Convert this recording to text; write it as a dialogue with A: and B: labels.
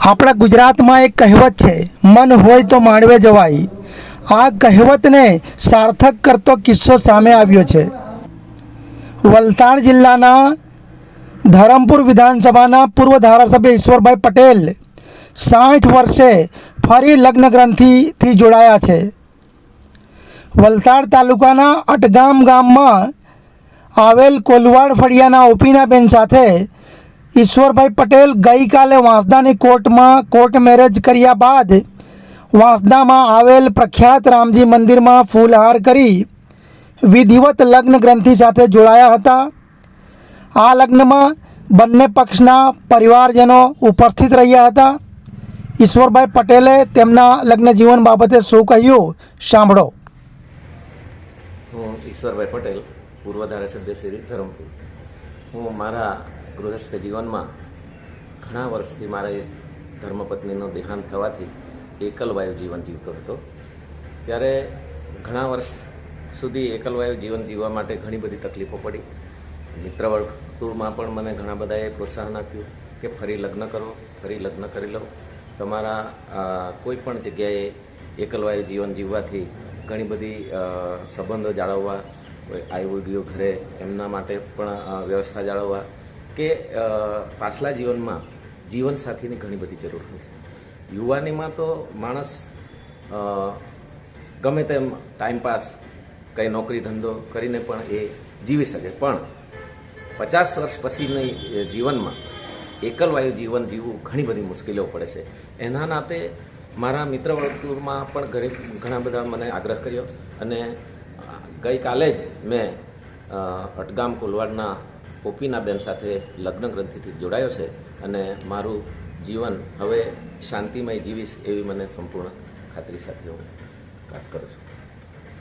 A: આપણા ગુજરાતમાં એક કહેવત છે, મન હોય તો માંડવે જવાય. આ કહેવતને સાર્થક કરતો કિસ્સો સામે આવ્યો છે. વલસાડ જિલ્લાના ધરમપુર વિધાનસભાના પૂર્વ ધારાસભ્ય ઈશ્વરભાઈ પટેલ સાઠ વર્ષે ફરી લગ્ન ગ્રંથિથી જોડાયા છે. વલસાડ તાલુકાના અટગામ ગામમાં આવેલ કોલવાડ ફળિયાના ઓપીનાબેન સાથે ઈશ્વરભાઈ પટેલ ગઈકાલે વાંસદાની કોર્ટમાં કોર્ટ મેરેજ કર્યા બાદ વાંસદામાં આવેલ પ્રખ્યાત રામજી મંદિરમાં ફૂલહાર કરી વિધિવત લગ્ન ગ્રંથિ સાથે જોડાયા હતા. આ લગ્નમાં બંને પક્ષના પરિવારજનો ઉપસ્થિત રહ્યા હતા. ઈશ્વરભાઈ પટેલે તેમના લગ્ન જીવન બાબતે શું કહ્યું સાંભળો.
B: હું ઈશ્વરભાઈ પટેલ, પૂર્વ ધારાસભ્ય શ્રી ધરમપુર. હું મારા ગૃહસ્થ જીવનમાં ઘણા વર્ષથી મારે ધર્મપત્નીનો દેહાંત થવાથી એકલવાયુ જીવન જીવતો હતો. ત્યારે ઘણા વર્ષ સુધી એકલવાયુ જીવન જીવવા માટે ઘણી બધી તકલીફો પડી. મિત્રવર્તુળમાં પણ મને ઘણા બધાએ પ્રોત્સાહન આપ્યું કે ફરી લગ્ન કરો, ફરી લગ્ન કરી લો. તમારા કોઈ પણ જગ્યાએ એકલવાયુ જીવન જીવવાથી ઘણી બધી સંબંધો જાળવવા, કોઈ ગયું ઘરે એમના માટે પણ વ્યવસ્થા જાળવવા કે પાછલા જીવનમાં જીવનસાથીની ઘણી બધી જરૂર હોય છે. યુવાનીમાં તો માણસ ગમે તેમ ટાઈમપાસ કંઈ નોકરી ધંધો કરીને પણ એ જીવી શકે. પણ પચાસ વર્ષ પછીની જીવનમાં એકલવાયુ જીવન જીવવું ઘણી બધી મુશ્કેલીઓ પડે છે. એના નાતે મારા મિત્ર વર્તુળમાં પણ ઘરે, ઘણા બધા મને આગ્રહ કર્યો અને ગઈકાલે જ મેં અટગામ કોલવાડના પોપીના બેન સાથે લગ્ન ગ્રંથિથી જોડાયો છે અને મારું જીવન હવે શાંતિમય જીવીશ એવી મને સંપૂર્ણ ખાતરી સાથે હું વાત કરું છું.